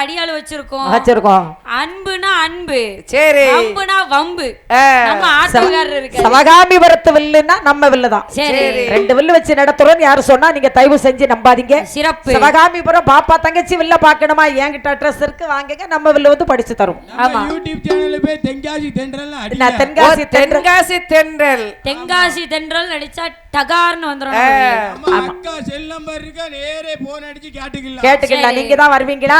அடியாள் வச்சிருக்கோம். வச்சிருக்கோம். அன்புனா அன்பு. சரி. வம்புனா வம்பு. நம்ம ஆட்டக்காரர் இருக்கு சிவகாமிபுரத்து வில்லுன்னா நம்ம வில்லு தான் சரி. ரெண்டு வில்லு வச்சு நடத்துறோம் யாரு சொன்னா நீங்க தயவு செஞ்சு நம்பாதீங்க. சிறப்பு. சிவகாமிபுரம் பாப்பா தங்கச்சி வில்ல பாக்கணுமா? என்கிட்ட அட்ரஸ் இருக்கு. வாங்குங்க. நம்ம வில்லு வந்து படிச்சு தரும் ஆமா. நம்ம யூடியூப் சேனல்ல போய் தென்காசி தென்றல் தென்காசி தென்றல் தென்காசி தென்றல். தென்காசி தென்றல் நடிச்சா டகார்னு வந்துரும் அக்கா செல் நம்பர் இருக்கா நேரே போன் அடிச்சு கேட்டுக்கலாம். கேட்டுக்கலாம். நீங்க தான் வருவீங்களா?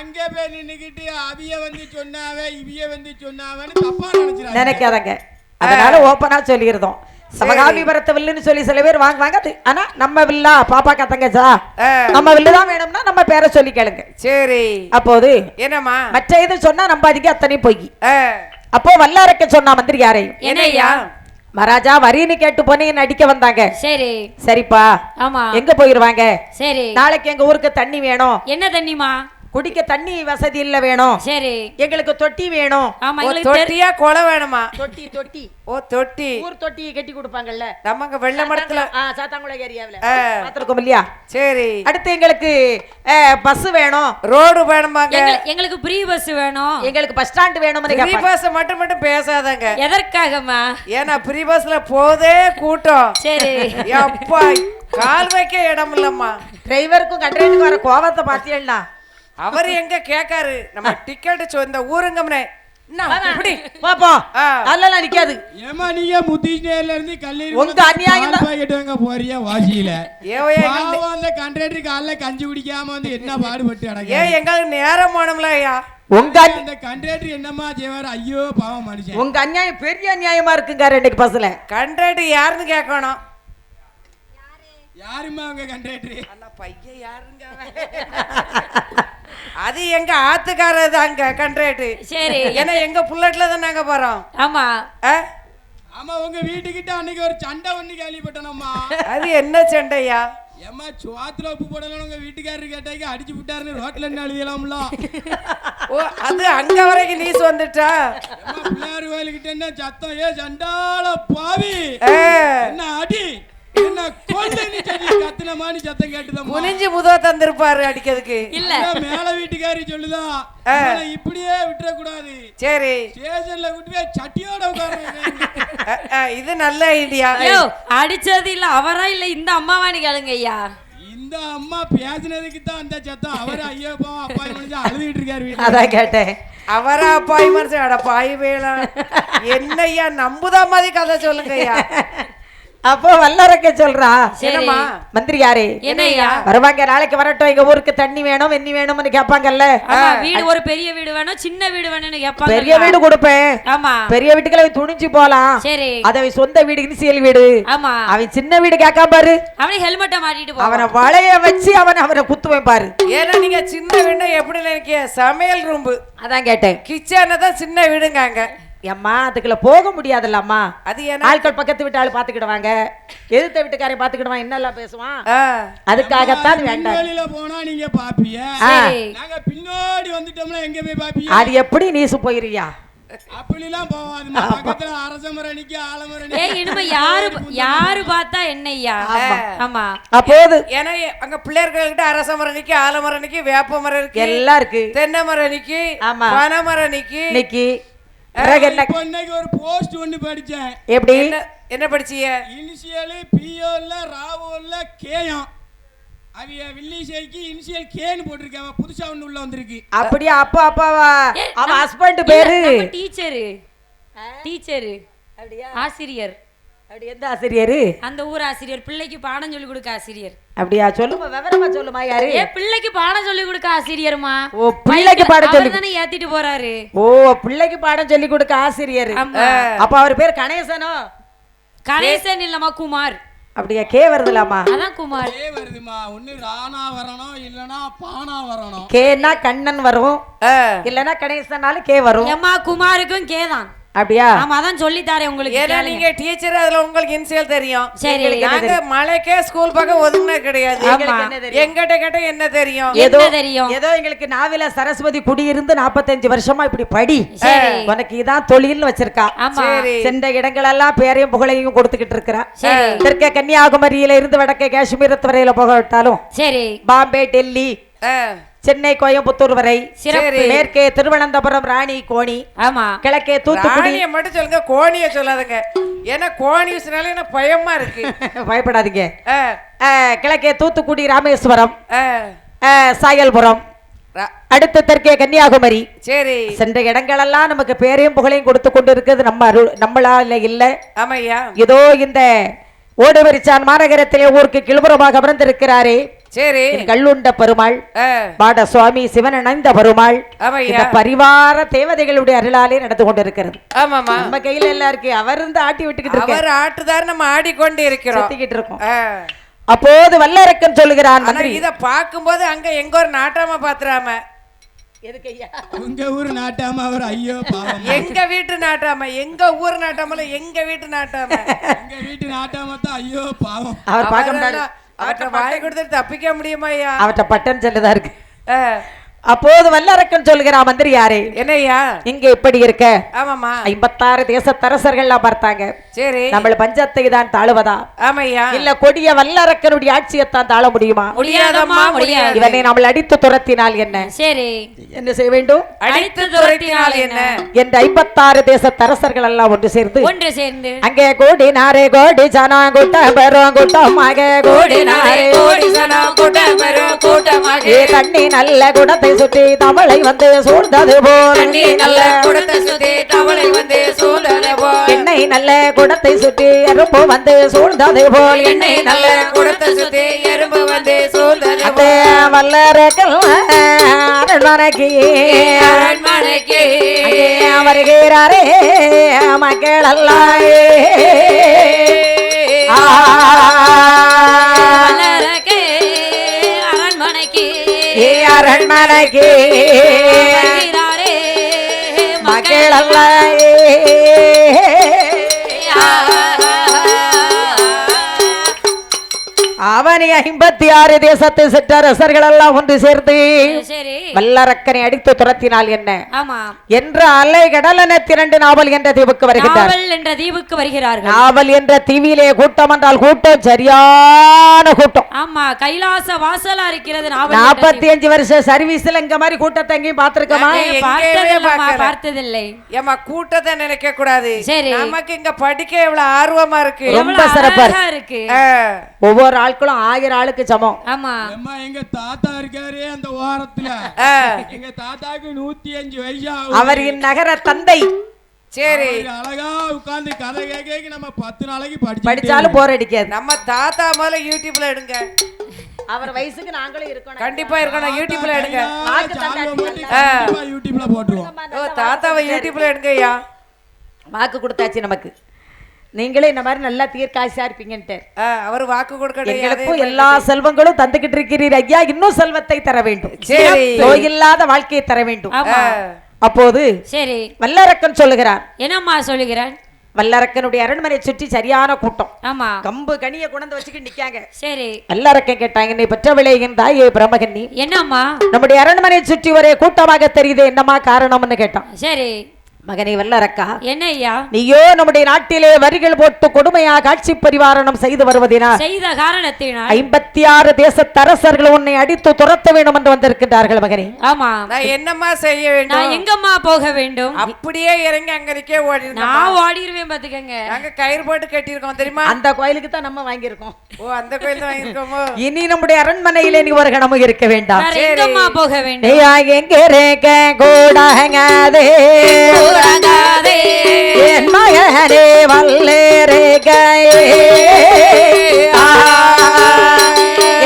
அங்கே போய் நின்னுக்கிட்டு அவிய வந்து சொன்னாவே இவிய வந்து சொன்னாவன்னு தப்பா நினைச்சிடாதீங்க. நினைக்காதங்க. அதனால வில்லுன்னு சொல்லி சில பேர் வாங்குவாங்க. அது ஆனா நம்ம வில்லா பாப்பா தங்கச்சா ஆ, நம்ம வில்லு தான் வேணும்னா நம்ம பேரை சொல்லி கேளுங்க. சரி. அப்போது என்னம்மா? மற்ற இது சொன்னா நம்பாதீங்க அத்தனையும் பொய். அப்போ வல்லாரக்க சொன்னா மந்திரி யாரையும்? என்னய்யா மகாராஜா வரின்னு கேட்டு போனீங்க நடிக்க வந்தாங்க. சரி. சரிப்பா. ஆமா. எங்க போயிருவாங்க? சரி. நாளைக்கு எங்க ஊருக்கு தண்ணி வேணும். என்ன தண்ணிமா குடிக்க தண்ணி வசதி இல்ல வேணும். சரி. எங்களுக்கு தொட்டி வேணும். ஆமா தொட்டியா கொலை வேணுமா? தொட்டி தொட்டி. ஓ தொட்டி. ஊர் தொட்டியை கட்டி கொடுப்பாங்கல்ல. நமக்கு வெள்ள மடத்துல ஆ, சாத்தாங்குளம் ஏரியாவுல. ஆ. பார்த்திருக்கோம் இல்லையா? சரி. அடுத்து எங்களுக்கு பஸ் வேணும். ரோடு வேணுமாங்க? எங்க- எங்களுக்கு ஃப்ரீ பஸ் வேணும். எங்களுக்கு பஸ் ஸ்டாண்ட் வேணும் ஃப்ரீ பஸ் மட்டும் மட்டும் பேசாதங்க. எதற்காகமா ஏன்னா ஃப்ரீ பஸ்ல போதே கூட்டம். சரி. அப்பா கால் வைக்க இடம் இல்லம்மா. டிரைவருக்கும் கண்டக்டருக்கும் வர கோவத்தை பாத்தியல்னா அவர் எங்க கேக்காரு? நம்ம டிக்கெட் சொந்த ஊருங்கம்னே. நிக்காது. ஏமா நீங்க முத்திஷ்டேர்ல இருந்து கல்லூரி உங்க அநியாயம் தான். பாக்கெட் வாங்க போறியா வாசியில பாவம் அந்த கண்டக்டர் காலைல கஞ்சி குடிக்காம வந்து என்ன பாடுபட்டு ஏன் எங்களுக்கு நேரம் போனோம்ல ஐயா. உங்க அந்த கண்டக்டர் என்னம்மா செய்வாரு? ஐயோ பாவம் மனுஷன். உங்க அநியாயம் பெரிய அநியாயமா இருக்குங்க இன்னைக்கு பஸ்ல. கண்ட்ராக்ட் யாருன்னு கேட்கணும் யாரும்மா அவங்க கண்டக்டர் அண்ணா பையன் யாருங்க? அது எங்க ஆத்துக்காரர் தாங்க கண்ட்ராக்ட் சரி. ஏன்னா எங்க புல்லட்ல தான் நாங்க போறோம். ஆமா. ஆ? ஆமா உங்க வீட்டுக்கிட்ட அன்னைக்கு ஒரு சண்டை ஒண்ணு கேள்விப்பட்டனம்மா. அது என்ன சண்டையா? ஏம்மா சுவாத்துல உப்பு போடலாம் உங்க வீட்டுக்காரரு கேட்டாக்க அடிச்சு விட்டாருன்னு ரோட்ல என்ன ஓ அது அங்க வரைக்கும் நீஸ் வந்துட்டா? பிள்ளையார் கோயிலுக்கிட்ட என்ன சத்தம்? ஏ சண்டால பாவி. என்ன அடி? என்ன சொல்லி சத்தம் கேட்டுதம்மா குனிஞ்சு முதுவ தந்திருப்பாரு அடிக்கிறதுக்கு. இல்ல. மேல வீட்டுக்காரி சொல்லுதா ஆ. இவனை இப்படியே விட்டுற கூடாது சரி. ஸ்டேஷன்ல விட்டு போய் சட்டியோட உட்கார. இது நல்ல ஐடியா. அடிச்சது இல்ல அவரா இல்ல இந்த அம்மாவான்னு கேளுங்க ஐயா? இந்த அம்மா பேசினதுக்கு தான் அந்த சத்தம். அவர் ஐயோ பாவம் அப்பா மனுஷன் அழுதுகிட்டு இருக்காரு அதான் கேட்டேன். அவரா பாய் மனுஷன் அட பாய் வேளா என்னய்யா நம்புதா மாதிரி கதை சொல்லுங்க ஐயா. அப்போ வல்லரக்க சொல்றா என்னம்மா மந்திரி யாரு? என்னய்யா வருவாங்க நாளைக்கு வரட்டும் எங்க ஊருக்கு தண்ணி வேணும் வெண்ணி வேணும்னு கேட்பாங்கல்ல. ஆமா வீடு ஒரு பெரிய வீடு வேணும் சின்ன வீடு வேணும்னு கேட்பாங்க பெரிய வீடு கொடுப்பேன். ஆமா. பெரிய வீட்டுக்குள்ள அவன் துணிஞ்சு போலாம். சரி. அது அவன் சொந்த வீடு இனிசியல் வீடு. ஆமா. அவன் சின்ன வீடு கேட்காம பாரு. அவனே ஹெல்மெட்டை மாட்டிட்டு போவான். அவனை வளைய வச்சு அவனை அவனை குத்துவேன் பாரு. ஏன்னா நீங்க சின்ன வீடு எப்படி நினைக்க சமையல் ரூம்பு. அதான் கேட்டேன். கிச்சனை தான் சின்ன வீடுங்காங்க. அம்மா அதுக்குள்ள போக முடியாதுல்லம்மா. அது ஏன்னா ஆட்கள் பக்கத்து வீட்டு ஆள் பாத்துக்கிடுவாங்க. எதிர்த்த வீட்டுக்காரன் பாத்துக்கிடுவான் என்னெல்லாம் பேசுவான்? அதுக்காகத்தான் அது வேண்டாம். வெளியில போனா நீங்க பாப்பீங்க சரி நாங்க பின்னாடி வந்துட்டோம்னா எங்க போய் பாப்பீங்க அது எப்படி நீசு போயிருவியா? அப்படிலாம் போவாதுமா பக்கத்துல அரச மரம் நிக்க ஆலமரம் ஏய் இனிமே யாரு யாரு பார்த்தா என்னய்யா? ஆமா. அப்போது ஏன்னா அங்க பிள்ளைகள்கிட்ட அரச மரம் நிக்கி ஆலமரம் நிக்கி வேப்ப மரம் இருக்கு எல்லாம் இருக்கு. தென்னை மரம் நிக்கி ஆமா. பனை மரம் நிக்கி இன்னைக்கு ஒரு போஸ்ட் ஒண்ணு படிச்சேன். எப்படி? என்ன? என்ன படிச்சீங்க இனிஷியல் பிஓல ராவோல கேயம் அவிய வில்லிசைக்கு இனிஷியல் கேன்னு போட்டிருக்காங்க புதுசா ஒண்ணு உள்ள வந்திருக்கு. அப்படியா? அப்பா அப்பாவா நம்ம- ஹஸ்பண்ட் இல்ல, பேரு டீச்சரு டீச்சரு ஆசிரியர். அப்படி எந்த ஆசிரியரு? அந்த ஊர் ஆசிரியர் பிள்ளைக்கு பாடம் சொல்லி கொடுக்க ஆசிரியர். அப்படியா? சொல்லுமா விவரமா சொல்லுமா யாரு? ஏ பிள்ளைக்கு பாடம் சொல்லி கொடுக்க ஆசிரியர்மா? ஓ பிள்ளைக்கு பாடம் சொல்லி தானே ஏத்திட்டு போறாரு. ஓ பிள்ளைக்கு பாடம் சொல்லி கொடுக்க ஆசிரியர். அப்ப அவர் பேர் கணேசனோ? கணேசன் இல்லம்மா குமார். அப்படியா கே வருதுலாமா? அதான் குமார். கே வருதுமா ஒண்ணு ராணா வரணும் இல்லனா பானா வரணும். கேன்னா கண்ணன் வரும். இல்லனா கணேசனாலும் கே வரும். ஏம்மா குமாருக்கும் கேதான் அப்படியா? ஆமா அதான் சொல்லி தரேன் உங்களுக்கு ஏன்னா. நீங்க டீச்சர் அதுல உங்களுக்கு இன்சியல் தெரியும். சரி நாங்க மலைக்கே ஸ்கூல் பக்கம் ஒதுங்கினது கிடையாது. எங்களுக்கு என்ன தெரியும்? எங்கிட்ட கேட்ட என்ன தெரியும்? ஏதோ என்ன தெரியும்? ஏதோ எங்களுக்கு நாவில சரஸ்வதி குடியிருந்து 45 வருஷமா இப்படி படி. உனக்கு இதான் தொழில்னு வச்சிருக்கா. சென்ற இடங்களெல்லாம் பேரையும் புகழையும் கொடுத்துக்கிட்டு இருக்கிறா. தெற்கே கன்னியாகுமரியில இருந்து வடக்கே காஷ்மீரத்து வரையில போக விட்டாலும் சரி. பாம்பே டெல்லி. ஆ, சென்னை கோயம்புத்தூர் வரை. மேற்கே திருவனந்தபுரம் ராணி கோணி. ஆமா. கிழக்கே தூத்துக்குடி. ராணியை மட்டும் சொல்லுங்க கோணிய சொல்லாதுங்க. ஏன்னா கோணி எனக்கு பயமா இருக்கு. பயப்படாதீங்க. கிழக்கே தூத்துக்குடி ராமேஸ்வரம். சாயல்புரம். அடுத்து தெற்கே கன்னியாகுமரி. சரி. சென்ற இடங்களெல்லாம் நமக்கு பேரையும் புகழையும் கொடுத்து கொண்டு இருக்குது நம்ம அருள் நம்மளால இல்ல. ஆமையா இதோ இந்த ஓடுவரிச்சான் மாநகரத்திலே ஊருக்கு கிளபுரமாக அமர்ந்திருக்கிறாரே. சரி. கல்லுண்ட பெருமாள் பாட சுவாமி சிவன் இணைந்த பெருமாள் இந்த பரிவார தேவதைகளுடைய அருளாலே நடந்து கொண்டிருக்கிறது. ஆமாமா நம்ம கையில எல்லாம் இருக்கு. அவர் இருந்து ஆட்டி விட்டுக்கிட்டு இருக்க அவர் ஆட்டுதார் நம்ம ஆடிக்கொண்டு இருக்கிறோம் சுத்திக்கிட்டு இருக்கோம். அப்போது வல்லரக்கன் சொல்லுகிறான் இத பாக்கும்போது அங்க எங்க ஒரு நாட்டாம பாத்துறாம? எதுக்கு ஐயா? உங்க ஊர் நாட்டாம அவர் ஐயோ பாவம். எங்க வீட்டு நாட்டாம? எங்க ஊர் நாட்டாமல எங்க வீட்டு நாட்டாம? எங்க வீட்டு நாட்டாம தான் ஐயோ பாவம். அவர் பார்க்க அவற்றை வாய் கொடுத்துட்டு தப்பிக்க முடியுமா ஐயா? அவர்கிட்ட பட்டன் செல்லுதா இருக்கு? அப்போது வல்லரக்கன் சொல்லுகிறான் மந்திரி யாரே என்னய்யா? இங்க இப்படி இருக்க? ஆமாமா ஐம்பத்தாறு தேசத்தரசர்கள்லாம் பார்த்தாங்க. சரி. நம்ம பஞ்சத்தை தான் தாழுவதா ஆமையா? இல்ல கொடிய வல்லரக்கனுடைய ஆட்சியைத்தான் தாழ முடியுமா? முடியாதம்மா முடியாது. இவனை நம்மளை அடித்து துரத்தினால் என்ன? சரி. என்ன செய்ய வேண்டும்? அடித்து துரத்தினால் என்ன? என்ற ஐம்பத்தாறு தேசத்தரசர்கள் எல்லாம் ஒன்று சேர்ந்து ஒன்று சேர்ந்து. அங்கே கோடி நாரே கோடி ஜனா கூட்டம் பெரும் கூட்டமாக கோடி நாரே ஏ தண்ணி நல்ல குடத்தை சுற்றி தமிழை வந்து சூழ்ந்தது போல். எண்ணெய் நல்ல குடத்தை சுற்றி எறும்பு வந்து சூழ்ந்தது போல். எண்ணெய் நல்ல அந்த வல்லரக்கல் அரண்மனைக்கு. அங்கே வருகிறாரே மக்கள் எல்லாரே ஆ. அரண்மனைக்கு. வருகிறாரே அவனை ஐம்பத்தி ஆறு தேசத்தை சிற்றரசர்கள் எல்லாம் ஒன்று சேர்ந்து சரி வல்லரக்கனை அடித்து துரத்தினால் என்ன? என்ற அலை கடலென திரண்டு நாவல் என்ற தீவுக்கு வருகின்றார். நாவல் என்ற தீவுக்கு வருகிறார்கள். நாவல் என்ற தீவிலே கூட்டம் என்றால் கூட்டம் சரியான கூட்டம். ஆமா கைலாச வாசலா இருக்கிறது நாற்பத்தி அஞ்சு வருஷம் சர்வீஸ்ல இங்க மாதிரி கூட்டத்தை எங்கேயும் பார்த்திருக்கோமா. பார்த்ததில்லை. ஏமா கூட்டத்தை நினைக்க கூடாது. சரி. நமக்கு இங்க படிக்க எவ்வளவு ஆர்வமா இருக்கு. ரொம்ப சிறப்பா. இருக்கு. ஒவ்வொரு ஆட்களும் ஆயிரம் ஆளுக்கு சமம். ஆமா. அம்மா எங்க தாத்தா இருக்காரு அந்த ஓரத்துல. எங்க தாத்தாக்கு நூத்தி அஞ்சு வயசு ஆகுது. அவர் இந்நகர தந்தை. சரி. அழகா உட்கார்ந்து கதை கேட்க நம்ம பத்து நாளைக்கு படிச்சு படிச்சாலும் போர் அடிக்காது. நம்ம தாத்தா முதல்ல யூடியூப்ல எடுங்க. அவர் வயசுக்கு நாங்களும் இருக்கணும். கண்டிப்பா இருக்கணும். யூடியூப்ல எடுங்க. யூடியூப்ல போட்டுருவோம். தாத்தாவை யூடியூப்ல எடுங்க ஐயா. வாக்கு கொடுத்தாச்சு நமக்கு. நீங்களும் இந்த மாதிரி நல்லா தீர்க்காசியா இருப்பீங்கன்ட்டு. அவர் வாக்கு கொடுக்கணும் எங்களுக்கும் எல்லா செல்வங்களும் தந்துகிட்டு இருக்கிறீர். ஐயா இன்னும் செல்வத்தை தர வேண்டும். நோயில்லாத வாழ்க்கையை தர வேண்டும். அப்போது சரி. வல்லரக்கன் சொல்லுகிறார். என்னம்மா சொல்லுகிறேன் வல்லரக்கனுடைய அரண்மனை சுற்றி சரியான கூட்டம். ஆமா. கம்பு கனிய கொண்டு வச்சுக்கிட்டு நிக்காங்க. சரி. வல்லரக்கன் கேட்டாங்க என்னை பெற்றவிளை என் தாயே பிரமகன்னி? என்னம்மா? நம்முடைய அரண்மனை சுற்றி ஒரே கூட்டமாக தெரியுது என்னமா காரணம்னு கேட்டான். சரி. மகனே வல்லரக்கா என்ன ஐயா நீயோ நம்முடைய நாட்டிலே வரிகள் போட்டு கொடுமையாக ஆட்சி பரிவாரணம் செய்து வருவதினால் செய்த காரணத்தினால் ஐம்பத்தி ஆறு தேசத்தரசர்கள் உன்னை அடித்து துரத்த வேண்டும் என்று வந்திருக்கின்றார்கள் மகனே. ஆமா. நான் என்னம்மா செய்ய நான் வேண்டும் எங்கம்மா போக வேண்டும்? அப்படியே இறங்கி அங்க நிக்க ஓடி நான் ஓடிடுவேன் பாத்துக்கங்க நாங்க கயிறு போட்டு கட்டியிருக்கோம் தெரியுமா? அந்த கோயிலுக்கு தான் நம்ம வாங்கியிருக்கோம். ஓ அந்த கோயில் தான் வாங்கியிருக்கோமோ? இனி நம்முடைய அரண்மனையிலே நீ ஒரு கணமும் இருக்க வேண்டாம். எங்கம்மா போக வேண்டும்? எங்க கூடாங்காதே உறங்காதே. என் மகனே வல்லேருக்கையே ஆ,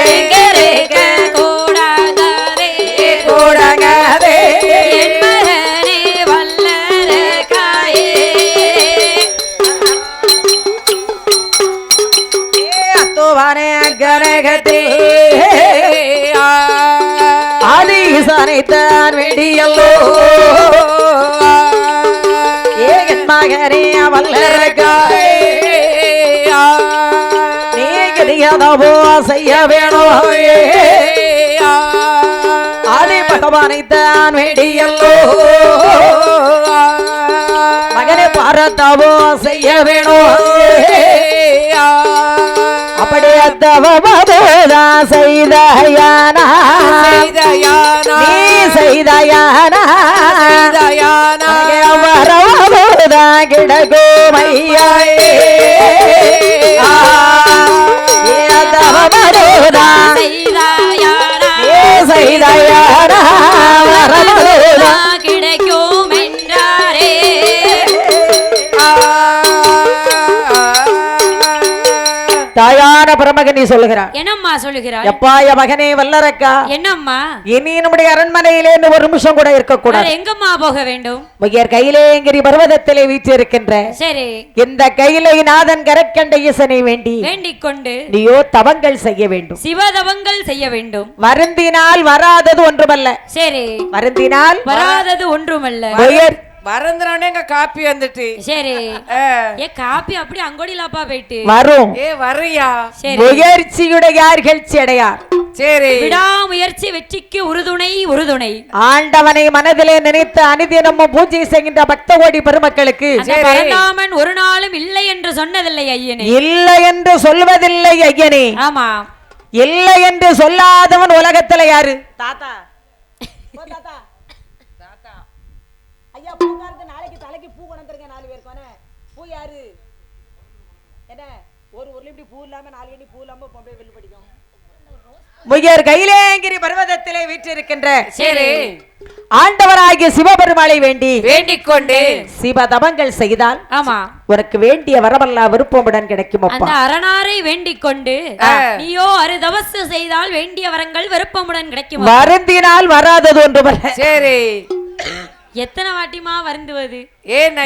எங்க இருக்க ஏகன் மகனே வல்லரக்காயே நீ கதியதவோ செய்ய வேணும். ஆதி பகவானைத்தான் வேண்டியல்லோ. மகனை பாரத்தாவோ செய்ய வேணும். அப்ப அப்படியே தவமதோதா செய்தயானா. செய்தயானா. நீ செய்தயானா வரவதோதா கிடகோமையா தவமதோதா செய்தாயாரா நீ தாயான பரமகனி சொல்லுகிறார் என்னம்மா சொல்லுகிறாய்? எப்பாய மகனே வல்லரக்கா. என்னம்மா? இனி நம்முடைய அரண்மனையிலே ஒரு நிமிஷம் கூட இருக்கக்கூடாது. எங்கம்மா போக வேண்டும்? உயர் கையிலேங்கிரி பர்வதத்திலே வீற்றிருக்கின்ற. சரி. இந்த கையிலை நாதன் கரக்கண்ட ஈசனை வேண்டி வேண்டிக் கொண்டு நீயோ தவங்கள் செய்ய வேண்டும். சிவதவங்கள் செய்ய வேண்டும். வருந்தினால் வராதது ஒன்றுமல்ல. சரி. வருந்தினால் வராதது ஒன்றுமல்ல. உயர் மறந்துறானே எங்க காப்பி வந்துட்டு. சரி. ஏ காப்பி அப்படி அங்கோடிலாப்பா போயிட்டு. வரும். ஏ வர்றியா? சரி. முயற்சியுடையார்கள் அடையார்? சரி. விடாமுயற்சி வெற்றிக்கு உறுதுணை உறுதுணை. ஆண்டவனை மனதிலே நினைத்து அனுதினமும் பூஜை செய்கின்ற பக்த கோடி பெருமக்களுக்கு. பரந்தாமன் ஒரு நாளும் இல்லை என்று சொன்னதில்லை ஐயனே. இல்லை என்று சொல்வதில்லை ஐயனே. ஆமா. இல்லை என்று சொல்லாதவன் உலகத்துல யாரு? தாத்தா. ஐயா பூக்காருக்கு நாளைக்கு தலைக்கு பூ கொண்டிருக்க நாலு பேருக்கு. பூ யாரு? என்ன? ஒரு ஒரு இப்படி பூ இல்லாம நாலு கண்ணி பூ இல்லாம பொம்பளை வெள்ளு படிக்கும். முயர் கைலேங்கிரி பர்வதத்திலே வீற்றிருக்கின்ற சரி. ஆண்டவராகிய சிவபெருமாளை வேண்டி வேண்டிக் கொண்டு சிவதவங்கள் செய்தால் ஆமா. உனக்கு வேண்டிய வரமல்லா விருப்பமுடன் கிடைக்கும் அந்த அரணாரை வேண்டிக் கொண்டு நீயோ அருதவசு செய்தால் வேண்டிய வரங்கள் விருப்பமுடன் கிடைக்கும் வருந்தினால் வராதது ஒன்றுமல்ல. சரி. எத்தனை வாட்டிமா வருந்துவது? ஏன்